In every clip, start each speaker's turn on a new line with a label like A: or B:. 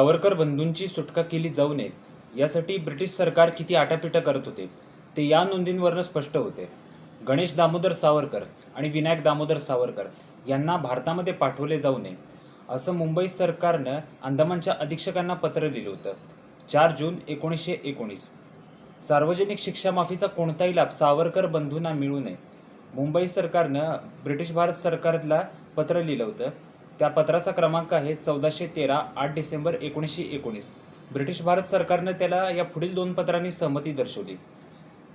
A: सावरकर बंधूंची सुटका केली जाऊ नये यासाठी ब्रिटिश सरकार किती आटापिटा करत होते ते या नोंदींवरनं स्पष्ट होते. गणेश दामोदर सावरकर आणि विनायक दामोदर सावरकर यांना भारतामध्ये पाठवले जाऊ नये असं मुंबई सरकारनं अंदमानच्या अधीक्षकांना पत्र लिहिलं होतं. चार जून एकोणीसशे एकोणीस. सार्वजनिक शिक्षा माफीचा कोणताही लाभ सावरकर बंधूंना मिळू नये मुंबई सरकारनं ब्रिटिश भारत सरकारला पत्र लिहिलं होतं. त्या पत्राचा क्रमांक आहे चौदाशे तेरा आठ डिसेंबर एकोणीसशे एकोणीस. ब्रिटिश भारत सरकारनं त्याला या पुढील दोन पत्रांनी सहमती दर्शवली.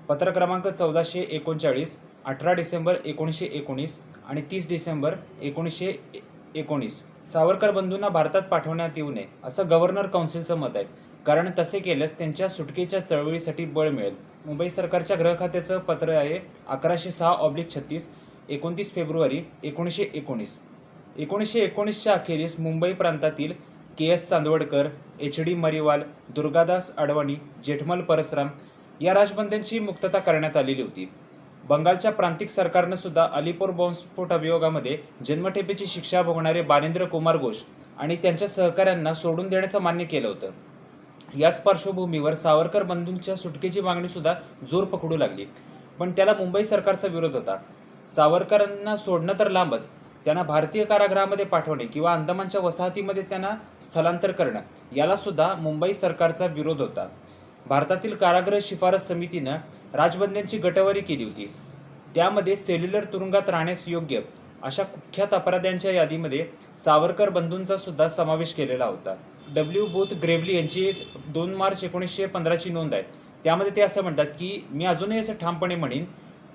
A: पत्र क्रमांक चौदाशे एकोणचाळीस अठरा डिसेंबर एकोणीसशे एकोणीस आणि तीस डिसेंबर एकोणीसशे ए- एकोणीस. सावरकर बंधूंना भारतात पाठवण्यात येऊ नये असं गव्हर्नर काउन्सिलचं मत आहे. कारण तसे केल्यास त्यांच्या सुटकेच्या चळवळीसाठी बळ मिळेल. मुंबई सरकारच्या गृह खात्याचं पत्र आहे अकराशे सहा ऑब्लिक छत्तीस एकोणतीस फेब्रुवारी एकोणीसशे एकोणीस. एकोणीसशे एकोणीसच्या अखेरीस मुंबई प्रांतातील K S Chandavadkar H D Mariwal Durgadas Advani Jethmal Parasram या राजबंद्यांची मुक्तता करण्यात आलेली होती. बंगालच्या प्रांतिक सरकारनं सुद्धा अलीपूर बॉम्बस्फोट अभियोगामध्ये जन्मठेपेची शिक्षा भोगणारे बारेंद्र कुमार घोष आणि त्यांच्या सहकाऱ्यांना सोडून देण्याचं मान्य केलं होतं. याच पार्श्वभूमीवर सावरकर बंधूंच्या सुटकेची मागणी सुद्धा जोर पकडू लागली. पण त्याला मुंबई सरकारचा विरोध होता. सावरकरांना सोडणं तर लांबच त्यांना भारतीय कारागृहामध्ये पाठवणे किंवा अंदमानच्या वसाहतीमध्ये त्यांना स्थलांतर करणं याला सुद्धा मुंबई सरकारचा विरोध होता. भारतातील कारागृह शिफारस समितीनं राजबंद्यांची गटवारी केली होती. त्यामध्ये सेल्युलर तुरुंगात राहण्यास योग्य अशा कुख्यात अपराध्यांच्या यादीमध्ये सावरकर बंधूंचा सुद्धा समावेश केलेला होता. डब्ल्यू बोथ ग्रेवली यांची एक दोन मार्च एकोणीसशे पंधराची नोंद आहे. त्यामध्ये ते असं म्हणतात की मी अजूनही असं ठामपणे म्हणेन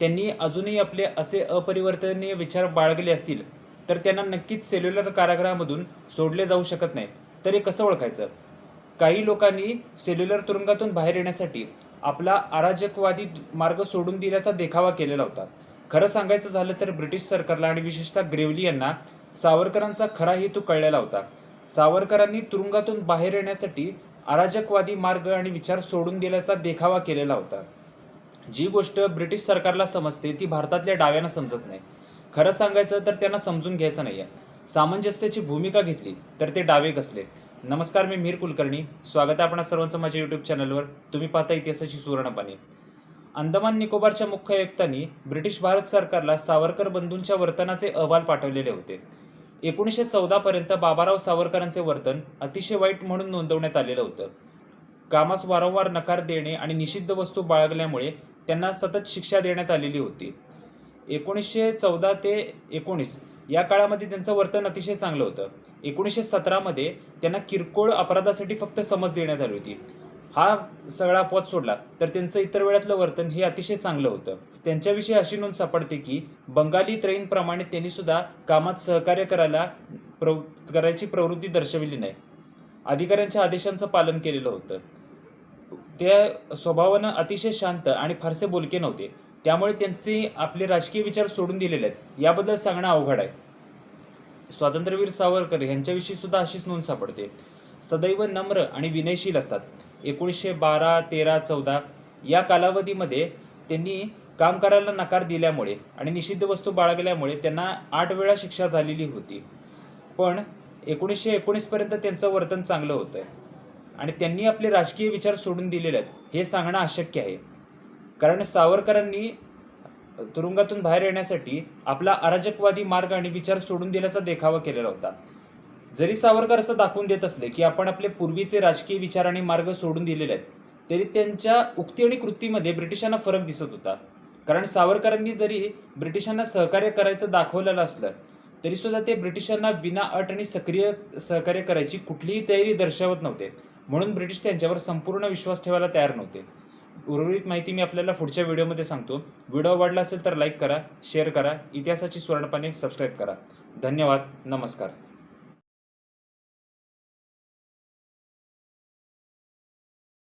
A: त्यांनी अजूनही आपले असे अपरिवर्तनीय विचार बाळगले असतील तर त्यांना नक्कीच सेल्युलर कारागृहामधून सोडले जाऊ शकत नाही तर हे कसं ओळखायचं? काही लोकांनी सेल्युलर तुरुंगातून बाहेर येण्यासाठी आपला अराजकवादी मार्ग सोडून दिल्याचा देखावा केलेला होता. खरं सांगायचं झालं तर ब्रिटिश सरकारला आणि विशेषतः ग्रेवली यांना सावरकरांचा खरा हेतू कळलेला होता. सावरकरांनी तुरुंगातून बाहेर येण्यासाठी अराजकवादी मार्ग आणि विचार सोडून दिल्याचा देखावा केलेला होता. जी गोष्ट ब्रिटिश सरकारला समजते ती भारतातल्या डाव्यांना समजत नाही. खरं सांगायचं तर त्यांना समजून घ्यायचं नाही आहे सामंजस्याची भूमिका घेतली तर ते डावे कसले नमस्कार मी मीर कुलकर्णी. स्वागत आहे आपणा सर्वांचं माझ्या यूट्यूब चॅनलवर तुम्ही पाहता इतिहासाची सुवर्णपाने अंदमान निकोबारच्या मुख्य आयुक्तांनी ब्रिटिश भारत सरकारला सावरकर बंधूंच्या वर्तनाचे अहवाल पाठवलेले होते. एकोणीसशे चौदापर्यंत बाबाराव सावरकरांचे वर्तन अतिशय वाईट म्हणून नोंदवण्यात आलेलं होतं. कामास वारंवार नकार देणे आणि निषिद्ध वस्तू बाळगल्यामुळे त्यांना सतत शिक्षा देण्यात आलेली होती. एकोणीसशे चौदा ते एकोणीस या काळामध्ये त्यांचं वर्तन अतिशय चांगलं होतं. एकोणीसशे सतरामध्ये त्यांना किरकोळ अपराधासाठी फक्त समज देण्यात आली होती. हा सगळा अपवाद सोडला तर त्यांचं इतर वेळातलं वर्तन हे अतिशय चांगलं होतं. त्यांच्याविषयी अशी नोंद सापडते की बंगाली त्रयींप्रमाणे त्यांनी सुद्धा कामात सहकार्य करायला प्रव करायची प्रवृत्ती दर्शविली नाही. अधिकाऱ्यांच्या आदेशांचं पालन केलेलं होतं. त्या स्वभावानं अतिशय शांत आणि फारसे बोलके नव्हते. त्यामुळे त्यांचे आपले राजकीय विचार सोडून दिलेले आहेत. याबद्दल सांगणं अवघड आहे. स्वातंत्र्यवीर सावरकर यांच्याविषयी सुद्धा अशीच नोंद सापडते. सदैव नम्र आणि विनयशील असतात. एकोणीसशे बारा तेरा चौदा या कालावधीमध्ये त्यांनी काम करायला नकार दिल्यामुळे आणि निषिद्ध वस्तू बाळगल्यामुळे त्यांना आठ वेळा शिक्षा झालेली होती. पण एकोणीसशे एकोणीसपर्यंत त्यांचं वर्तन चांगलं होतं आणि त्यांनी आपले राजकीय विचार सोडून दिलेले आहेत हे सांगणं अशक्य आहे. कारण सावरकरांनी तुरुंगातून बाहेर येण्यासाठी आपला अराजकवादी मार्ग आणि विचार सोडून दिल्याचा देखावा केलेला होता. जरी सावरकर असं दाखवून देत असले की आपण आपले पूर्वीचे राजकीय विचार आणि मार्ग सोडून दिलेले आहेत तरी त्यांच्या उक्ती आणि कृतीमध्ये ब्रिटिशांना फरक दिसत होता. कारण सावरकरांनी जरी ब्रिटिशांना सहकार्य करायचं दाखवलेलं असलं तरी सुद्धा ते ब्रिटिशांना विना अट आणि सक्रिय सहकार्य करायची कुठलीही तयारी दर्शवत नव्हते. म्हणून ब्रिटिश त्यांच्यावर संपूर्ण विश्वास ठेवायला तयार नव्हते. उर्वरित माहिती मी आपल्याला पुढच्या व्हिडिओमध्ये सांगतो. व्हिडिओ आवडला असेल तर लाईक करा शेअर करा इतिहासाची स्वर्णपाने सबस्क्राईब करा. धन्यवाद नमस्कार.